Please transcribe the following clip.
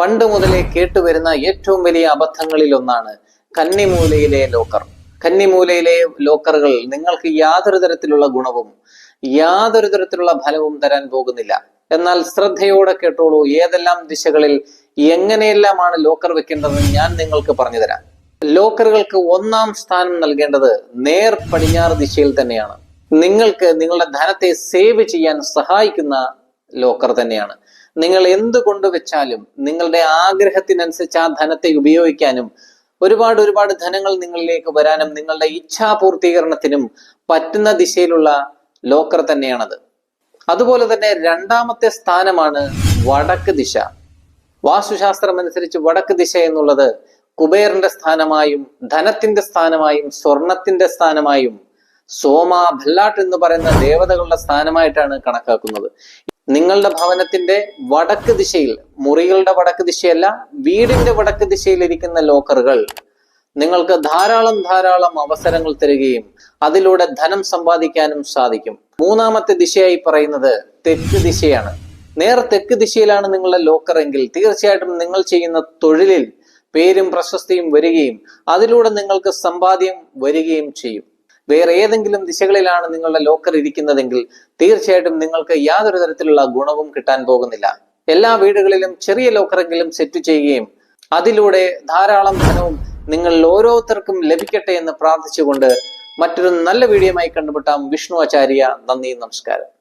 പണ്ട് മുതലേ കേട്ടുവരുന്ന ഏറ്റവും വലിയ അബദ്ധങ്ങളിൽ ഒന്നാണ് കന്നിമൂലയിലെ ലോക്കർ. കന്നിമൂലയിലെ ലോക്കറുകൾ നിങ്ങൾക്ക് യാതൊരു തരത്തിലുള്ള ഗുണവും യാതൊരു തരത്തിലുള്ള ഫലവും തരാൻ പോകുന്നില്ല. എന്നാൽ ശ്രദ്ധയോടെ കേട്ടോളൂ ഏതെല്ലാം ദിശകളിൽ എങ്ങനെയെല്ലാമാണ് ലോക്കർ വെക്കേണ്ടതെന്ന് ഞാൻ നിങ്ങൾക്ക് പറഞ്ഞുതരാം. ലോക്കറുകൾക്ക് ഒന്നാം സ്ഥാനം നൽകേണ്ടത് നേർ പടിഞ്ഞാറ് ദിശയിൽ തന്നെയാണ്. നിങ്ങൾക്ക് നിങ്ങളുടെ ധനത്തെ സേവ് ചെയ്യാൻ സഹായിക്കുന്ന ലോക്കർ തന്നെയാണ്. നിങ്ങൾ എന്ത് കൊണ്ടുവച്ചാലും നിങ്ങളുടെ ആഗ്രഹത്തിനനുസരിച്ച് ആ ധനത്തെ ഉപയോഗിക്കാനും ഒരുപാട് ഒരുപാട് ധനങ്ങൾ നിങ്ങളിലേക്ക് വരാനും നിങ്ങളുടെ ഇച്ഛാപൂർത്തീകരണത്തിനും പറ്റുന്ന ദിശയിലുള്ള ലോക്കർ തന്നെയാണത്. അതുപോലെ തന്നെ രണ്ടാമത്തെ സ്ഥാനമാണ് വടക്ക് ദിശ. വാസ്തുശാസ്ത്രം അനുസരിച്ച് വടക്ക് ദിശ എന്നുള്ളത് കുബേറിന്റെ സ്ഥാനമായും ധനത്തിന്റെ സ്ഥാനമായും സ്വർണത്തിന്റെ സ്ഥാനമായും സോമ ഭല്ലാട്ട് എന്ന് പറയുന്ന ദേവതകളുടെ സ്ഥാനമായിട്ടാണ് കണക്കാക്കുന്നത്. നിങ്ങളുടെ ഭവനത്തിന്റെ വടക്ക് ദിശയിൽ മുറികളുടെ വടക്ക് ദിശയല്ല വീടിന്റെ വടക്ക് ദിശയിൽ ഇരിക്കുന്ന ലോക്കറുകൾ. നിങ്ങൾക്ക് ധാരാളം ധാരാളം അവസരങ്ങൾ തരികയും അതിലൂടെ ധനം സമ്പാദിക്കാനും സാധിക്കും. മൂന്നാമത്തെ ദിശയായി പറയുന്നത് തെക്ക് ദിശയാണ്. നേർ തെക്ക് ദിശയിലാണ് നിങ്ങളുടെ ലോക്കർ എങ്കിൽ തീർച്ചയായിട്ടും നിങ്ങൾ ചെയ്യുന്ന തൊഴിലിൽ പേരും പ്രശസ്തിയും വരികയും അതിലൂടെ നിങ്ങൾക്ക് സമ്പാദ്യം വരികയും ചെയ്യും. വേറെ ഏതെങ്കിലും ദിശകളിലാണ് നിങ്ങളുടെ ലോക്കർ ഇരിക്കുന്നതെങ്കിൽ തീർച്ചയായിട്ടും നിങ്ങൾക്ക് യാതൊരു തരത്തിലുള്ള ഗുണവും കിട്ടാൻ പോകുന്നില്ല. എല്ലാ വീടുകളിലും ചെറിയ ലോക്കറെങ്കിലും സെറ്റ് ചെയ്യുകയും അതിലൂടെ ധാരാളം ധനവും നിങ്ങൾ ഓരോരുത്തർക്കും ലഭിക്കട്ടെ എന്ന് പ്രാർത്ഥിച്ചുകൊണ്ട് മറ്റൊരു നല്ല വീഡിയോയുമായി കണ്ടുമുട്ടാം. വിഷ്ണു ആചാര്യ നന്ദി നമസ്കാരം.